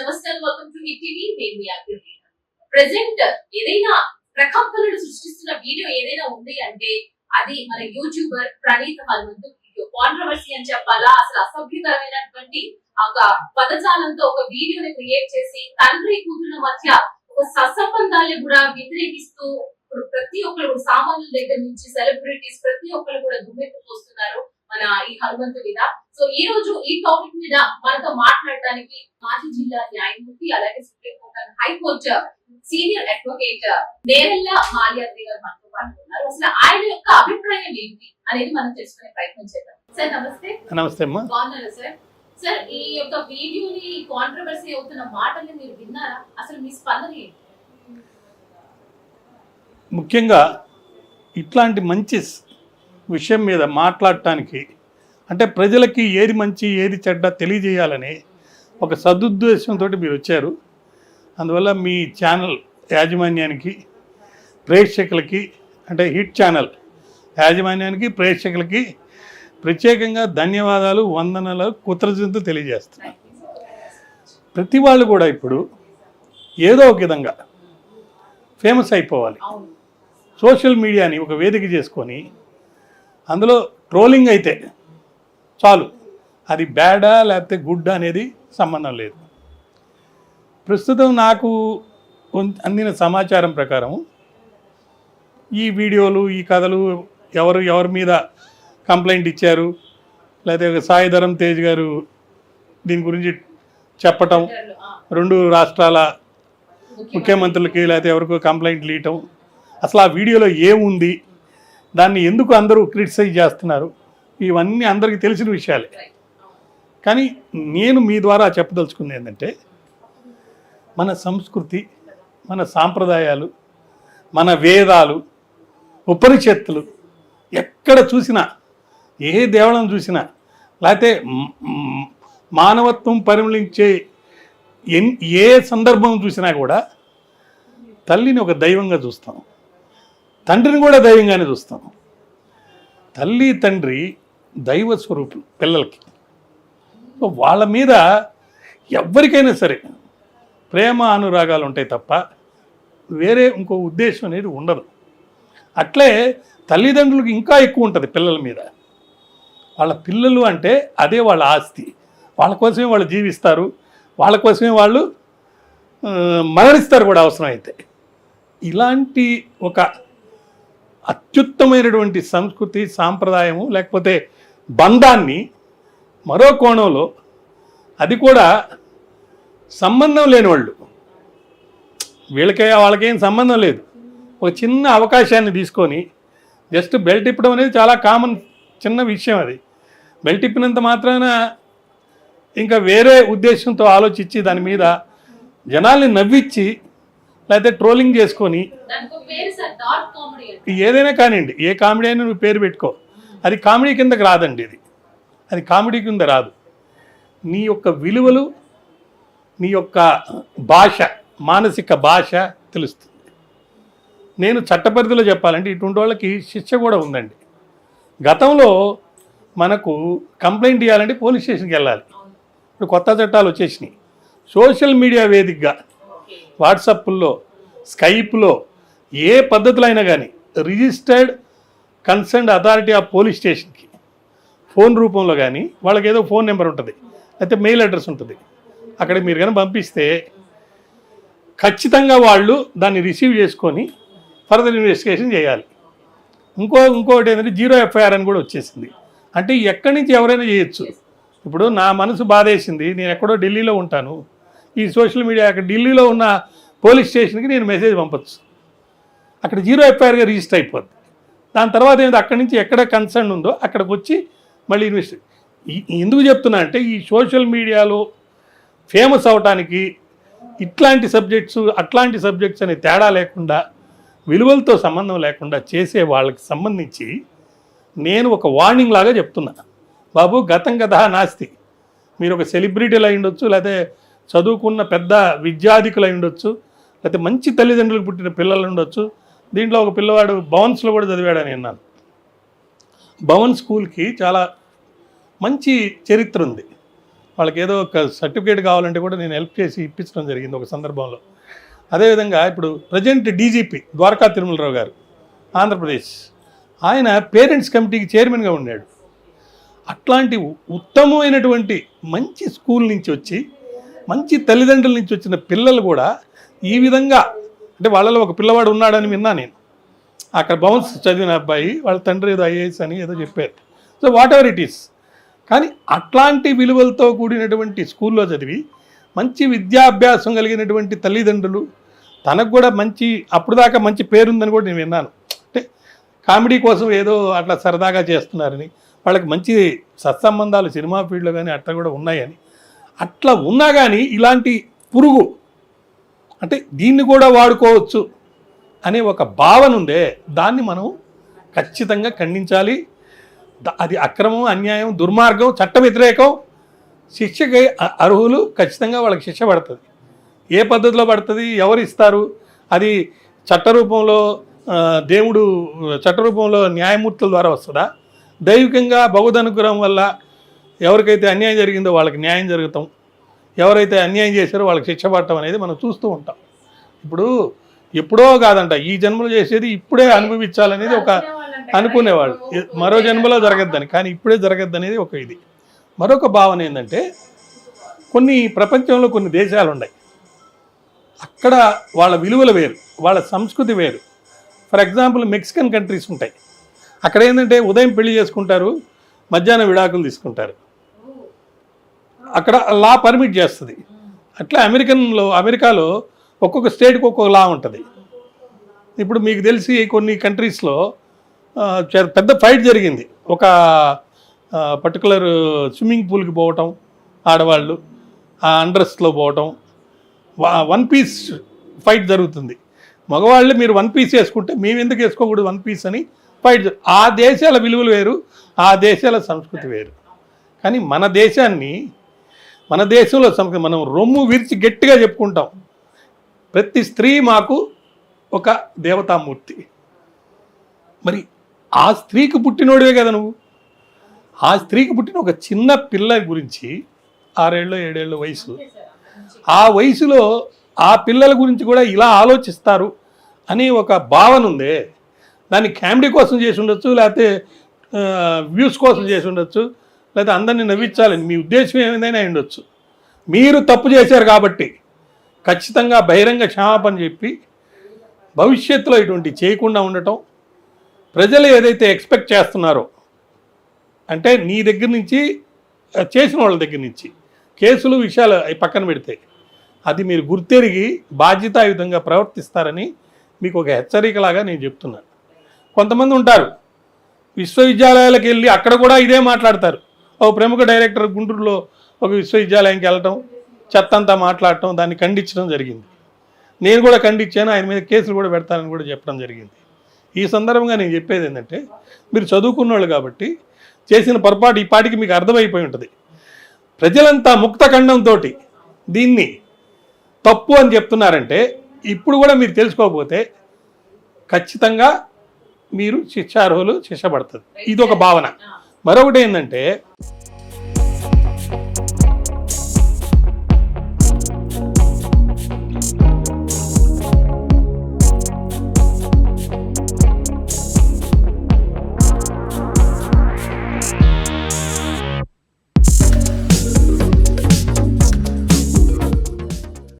నమస్కారం. Welcome to TV నేను మీ అభివృద్ధి ప్రెసెంట్ ఏదైనా ప్రకంపనలు సృష్టిస్తున్న వీడియో ఏదైనా ఉంది అంటే అది మన YouTuber Praneeth Hanumanthu video. Controversy అని చెప్పాలా? అసలు అసభ్యకరమైనటువంటి ఒక పదజాలంతో ఒక వీడియోని క్రియేట్ చేసి తండ్రి కూతురుల మధ్య ఒక సత్సంబంధాన్ని కూడా వ్యతిరేకిస్తూ ఇప్పుడు ప్రతి ఒక్కరు సామాన్యుల దగ్గర నుంచి సెలబ్రిటీస్ ప్రతి ఒక్కరు కూడా దుమ్మెత్తుకు వస్తున్నారు. మన ఈ హనుమంతు మీద. సో ఈ రోజు ఈ టాపిక్ మీద మనతో మాట్లాడడానికి మాజీ జిల్లా న్యాయమూర్తి అలాగే supreme court high court senior advocate Nerella Malyadri garu మనతో పాటు ఉన్నారు అసలు ఆయన యొక్క అభిప్రాయం ఏంటి అనేది మనం తెలుసుకునే ప్రయత్నం చేద్దాం. సార్ నమస్తే. నమస్తే అమ్మా. బాగున్నారా సార్? సార్ ఈ యొక్క వీడియోని కాంట్రవర్సీ అవుతున్న మాటల్ని మీరు విన్నారా? అసలు మీ స్పందన ఏంటి? ముఖ్యంగా ఇట్లాంటి మంచి విషయం మీద మాట్లాడటానికి అంటే ప్రజలకి ఏది మంచి ఏది చెడ్డ తెలియజేయాలని ఒక సదుద్దేశంతో మీరు వచ్చారు. అందువల్ల మీ ఛానల్ యాజమాన్యానికి ప్రేక్షకులకి అంటే హిట్ ఛానల్ యాజమాన్యానికి ప్రేక్షకులకి ప్రత్యేకంగా ధన్యవాదాలు వందనలు కృతజ్ఞతలు తెలియజేస్తున్నాను ప్రతి వాళ్ళు కూడా ఇప్పుడు ఏదో ఒక విధంగా ఫేమస్ అయిపోవాలి. సోషల్ మీడియాని ఒక వేదిక చేసుకొని అందులో ట్రోలింగ్ అయితే చాలు. అది బ్యాడా లేకపోతే గుడ్ అనేది సంబంధం లేదు. ప్రస్తుతం నాకు అందిన సమాచారం ప్రకారం ఈ వీడియోలు ఈ కథలు ఎవరు ఎవరి మీద కంప్లైంట్ ఇచ్చారు లేకపోతే సాయిధరం తేజ్ గారు దీని గురించి చెప్పటం రెండు రాష్ట్రాల ముఖ్యమంత్రులకి లేకపోతే ఎవరికో కంప్లైంట్లు ఇవ్వటం అసలు ఆ వీడియోలో ఏముంది? దాన్ని ఎందుకు అందరూ క్రిటిసైజ్ చేస్తున్నారు? ఇవన్నీ అందరికీ తెలిసిన విషయాలే. కానీ నేను మీ ద్వారా చెప్పదలుచుకుంది ఏంటంటే మన సంస్కృతి మన సాంప్రదాయాలు మన వేదాలు ఉపనిషత్తులు ఎక్కడ చూసినా ఏ దేవళం చూసినా లేకపోతే మానవత్వం పరిమళించే ఎన్ ఏ సందర్భం చూసినా కూడా తల్లిని ఒక దైవంగా చూస్తాం. తండ్రిని కూడా దైవంగానే చూస్తాం. తల్లి తండ్రి దైవ స్వరూపులు పిల్లలకి. సో వాళ్ళ మీద ఎవరికైనా సరే ప్రేమ అనురాగాలు ఉంటాయి తప్ప వేరే ఇంకో ఉద్దేశం అనేది ఉండదు. అట్లే తల్లిదండ్రులకు ఇంకా ఎక్కువ ఉంటుంది పిల్లల మీద. వాళ్ళ పిల్లలు అంటే అదే వాళ్ళ ఆస్తి. వాళ్ళ కోసమే వాళ్ళు జీవిస్తారు. వాళ్ళ కోసమే వాళ్ళు మరణిస్తారు కూడా అవసరమైతే. ఇలాంటి ఒక అత్యుత్తమైనటువంటి సంస్కృతి సాంప్రదాయము లేకపోతే బంధాన్ని మరో కోణంలో అది కూడా సంబంధం లేని వాళ్ళు వీళ్ళకే వాళ్ళకేం సంబంధం లేదు. ఒక చిన్న అవకాశాన్ని తీసుకొని జస్ట్ బెల్ట్ ఇప్పడం అనేది చాలా కామన్ చిన్న విషయం అది. బెల్ట్ ఇప్పినంత మాత్రాన ఇంకా వేరే ఉద్దేశంతో ఆలోచించి దాని మీద జనాల్ని నవ్వించి లేకపోతే ట్రోలింగ్ చేసుకొని ఏదైనా కానివ్వండి ఏ కామెడీ అయినా నువ్వు పేరు పెట్టుకో. అది కామెడీ కిందకి రాదండి ఇది. అది కామెడీ కింద రాదు. నీ యొక్క విలువలు నీ యొక్క భాష మానసిక భాష తెలుస్తుంది. నేను చట్టపరిధిలో చెప్పాలంటే ఇటువంటి వాళ్ళకి శిక్ష కూడా ఉందండి. గతంలో మనకు కంప్లైంట్ ఇవ్వాలంటే పోలీస్ స్టేషన్కి వెళ్ళాలి. ఇప్పుడు కొత్త చట్టాలు వచ్చేసినాయి. సోషల్ మీడియా వేదికగా వాట్సాప్లో స్కైప్లో ఏ పద్ధతిలో అయినా కానీ registered concerned authority of police స్టేషన్కి ఫోన్ రూపంలో కానీ వాళ్ళకి ఏదో ఫోన్ నెంబర్ ఉంటుంది అయితే మెయిల్ అడ్రస్ ఉంటుంది. అక్కడికి మీరు కానీ పంపిస్తే ఖచ్చితంగా వాళ్ళు దాన్ని రిసీవ్ చేసుకొని ఫర్దర్ ఇన్వెస్టిగేషన్ చేయాలి. ఇంకో ఇంకోటి ఏంటంటే జీరో ఎఫ్ఐఆర్ అని కూడా వచ్చేసింది. అంటే ఎక్కడి నుంచి ఎవరైనా చేయొచ్చు. ఇప్పుడు నా మనసు బాధేసింది నేను ఎక్కడో ఢిల్లీలో ఉంటాను ఈ సోషల్ మీడియా అక్కడ ఢిల్లీలో ఉన్న పోలీస్ స్టేషన్కి నేను మెసేజ్ పంపచ్చు. అక్కడ జీరో ఎఫ్ఐఆర్గా రిజిస్టర్ అయిపోద్ది. దాని తర్వాత ఏంటి అక్కడి నుంచి ఎక్కడ కన్సర్న్ ఉందో అక్కడికి వచ్చి మళ్ళీ ఇన్వెస్ట్ ఈ- ఎందుకు చెప్తున్నా అంటే ఈ సోషల్ మీడియాలో ఫేమస్ అవటానికి ఇట్లాంటి సబ్జెక్ట్స్ అట్లాంటి సబ్జెక్ట్స్ అనే తేడా లేకుండా విలువలతో సంబంధం లేకుండా చేసే వాళ్ళకి సంబంధించి నేను ఒక వార్నింగ్ లాగా చెప్తున్నా. బాబు గతం గత నాస్తి. మీరు ఒక సెలబ్రిటీలు అయి ఉండొచ్చు లేకపోతే చదువుకున్న పెద్ద విద్యాధికులు అయి ఉండొచ్చు లేకపోతే మంచి తల్లిదండ్రులకు పుట్టిన పిల్లలు ఉండొచ్చు. దీంట్లో ఒక పిల్లవాడు భవన్స్లో కూడా చదివాడని విన్నాను. భవన్ స్కూల్కి చాలా మంచి చరిత్ర ఉంది. వాళ్ళకి ఏదో ఒక సర్టిఫికేట్ కావాలంటే కూడా నేను హెల్ప్ చేసి ఇప్పించడం జరిగింది ఒక సందర్భంలో. అదేవిధంగా ఇప్పుడు ప్రజెంట్ డీజీపీ ద్వారకా తిరుమలరావు గారు ఆంధ్రప్రదేశ్. ఆయన పేరెంట్స్ కమిటీకి చైర్మన్గా ఉన్నాడు. అట్లాంటి ఉత్తమమైనటువంటి మంచి స్కూల్ నుంచి వచ్చి మంచి తల్లిదండ్రుల నుంచి వచ్చిన పిల్లలు కూడా ఈ విధంగా అంటే వాళ్ళలో ఒక పిల్లవాడు ఉన్నాడని విన్నా నేను. అక్కడ బౌన్స్ చదివిన అబ్బాయి వాళ్ళ తండ్రి ఏదో ఐఏఎస్ అని ఏదో చెప్పారు. So whatever it is కానీ అట్లాంటి విలువలతో కూడినటువంటి స్కూల్లో చదివి మంచి విద్యాభ్యాసం కలిగినటువంటి తల్లిదండ్రులు తనకు కూడా మంచి అప్పుడు దాకా మంచి పేరుందని కూడా నేను విన్నాను. అంటే కామెడీ కోసం ఏదో అట్లా సరదాగా చేస్తున్నారని వాళ్ళకి మంచి సత్సంబంధాలు సినిమా ఫీల్డ్లో కానీ అట్లా కూడా ఉన్నాయని అట్లా ఉన్నా కానీ ఇలాంటి పురుగు అంటే దీన్ని కూడా వాడుకోవచ్చు అనే ఒక భావన ఉందే దాన్ని మనం ఖచ్చితంగా ఖండించాలి. అది అక్రమం అన్యాయం దుర్మార్గం చట్ట వ్యతిరేకం శిక్షకి అర్హులు ఖచ్చితంగా వాళ్ళకి శిక్ష పడుతుంది. ఏ పద్ధతిలో పడుతుంది ఎవరు ఇస్తారు అది చట్ట రూపంలో దేవుడు చట్ట రూపంలో న్యాయమూర్తుల ద్వారా వస్తుందా? దైవికంగా భగవద్ అనుగ్రహం వల్ల ఎవరికైతే అన్యాయం జరిగిందో వాళ్ళకి న్యాయం జరుగుతాం. ఎవరైతే అన్యాయం చేశారో వాళ్ళకి శిక్ష పడటం అనేది మనం చూస్తూ ఉంటాం. ఇప్పుడు ఎప్పుడో కాదంట ఈ జన్మలో చేసేది ఇప్పుడే అనుభవించాలనేది ఒక అనుకునేవాళ్ళు. మరో జన్మలో జరగద్దని కానీ ఇప్పుడే జరగద్దు అనేది ఒక ఇది. మరొక భావన ఏంటంటే కొన్ని ప్రపంచంలో కొన్ని దేశాలు ఉన్నాయి అక్కడ వాళ్ళ విలువలు వేరు వాళ్ళ సంస్కృతి వేరు. ఫర్ ఎగ్జాంపుల్ మెక్సికన్ కంట్రీస్ ఉంటాయి. అక్కడ ఏంటంటే ఉదయం పెళ్ళి చేసుకుంటారు మధ్యాహ్నం విడాకులు తీసుకుంటారు. అక్కడ లా పర్మిట్ చేస్తుంది. అట్లా అమెరికన్లో అమెరికాలో ఒక్కొక్క స్టేట్కి ఒక్కొక్క లా ఉంటుంది. ఇప్పుడు మీకు తెలిసి కొన్ని కంట్రీస్లో పెద్ద ఫైట్ జరిగింది. ఒక పర్టికులర్ స్విమ్మింగ్ పూల్కి పోవటం ఆడవాళ్ళు ఆ అండ్రస్లో పోవటం వన్ పీస్ ఫైట్ జరుగుతుంది. మగవాళ్ళు మీరు వన్ పీస్ వేసుకుంటే మేము ఎందుకు వేసుకోకూడదు వన్ పీస్ అని ఫైట్ ఆ దేశాల విలువలు వేరు ఆ దేశాల సంస్కృతి వేరు. కానీ మన దేశాన్ని మన దేశంలో సంస్కృతి మనం రొమ్ము విరిచి గట్టిగా చెప్పుకుంటాం. ప్రతి స్త్రీ మాకు ఒక దేవతామూర్తి. మరి ఆ స్త్రీకి పుట్టినోడివే కదా నువ్వు. ఆ స్త్రీకి పుట్టిన ఒక చిన్న పిల్ల గురించి ఆరేళ్ళు ఏడేళ్ళ వయసు. ఆ వయసులో ఆ పిల్లల గురించి కూడా ఇలా ఆలోచిస్తారు అని ఒక భావన ఉందే. దాన్ని కామెడీ కోసం చేసి ఉండొచ్చు లేకపోతే వ్యూస్ కోసం చేసి ఉండొచ్చు. లేకపోతే అందరినీ నవ్వించాలని మీ ఉద్దేశం ఏమైనా ఉండొచ్చు మీరు తప్పు చేశారు కాబట్టి ఖచ్చితంగా బహిరంగ క్షమాపణ చెప్పి భవిష్యత్తులో ఇటువంటి చేయకుండా ఉండటం ప్రజలు ఏదైతే ఎక్స్పెక్ట్ చేస్తున్నారో అంటే నీ దగ్గర నుంచి చేసిన వాళ్ళ దగ్గర నుంచి కేసులు విషయాలు అవి పక్కన పెడితే అది మీరు గుర్తెరిగి బాధ్యతాయుతంగా ప్రవర్తిస్తారని మీకు ఒక హెచ్చరికలాగా నేను చెప్తున్నాను. కొంతమంది ఉంటారు విశ్వవిద్యాలయాలకు వెళ్ళి అక్కడ కూడా ఇదే మాట్లాడతారు. ఓ ప్రముఖ డైరెక్టర్ గుంటూరులో ఒక విశ్వవిద్యాలయానికి వెళ్ళటం చెత్త అంతా మాట్లాడటం దాన్ని ఖండించడం జరిగింది. నేను కూడా ఖండించాను ఆయన మీద కేసులు కూడా పెడతానని కూడా చెప్పడం జరిగింది. ఈ సందర్భంగా నేను చెప్పేది ఏంటంటే మీరు చదువుకున్నవాళ్ళు కాబట్టి చేసిన పొరపాటు ఈ పాటికి మీకు అర్థమైపోయి ఉంటుంది. ప్రజలంతా ముక్త ఖండంతో దీన్ని తప్పు అని చెప్తున్నారంటే ఇప్పుడు కూడా మీరు తెలుసుకోకపోతే ఖచ్చితంగా మీరు శిక్షార్హులు శిక్ష పడుతుంది ఇది ఒక భావన మరొకటి ఏంటంటే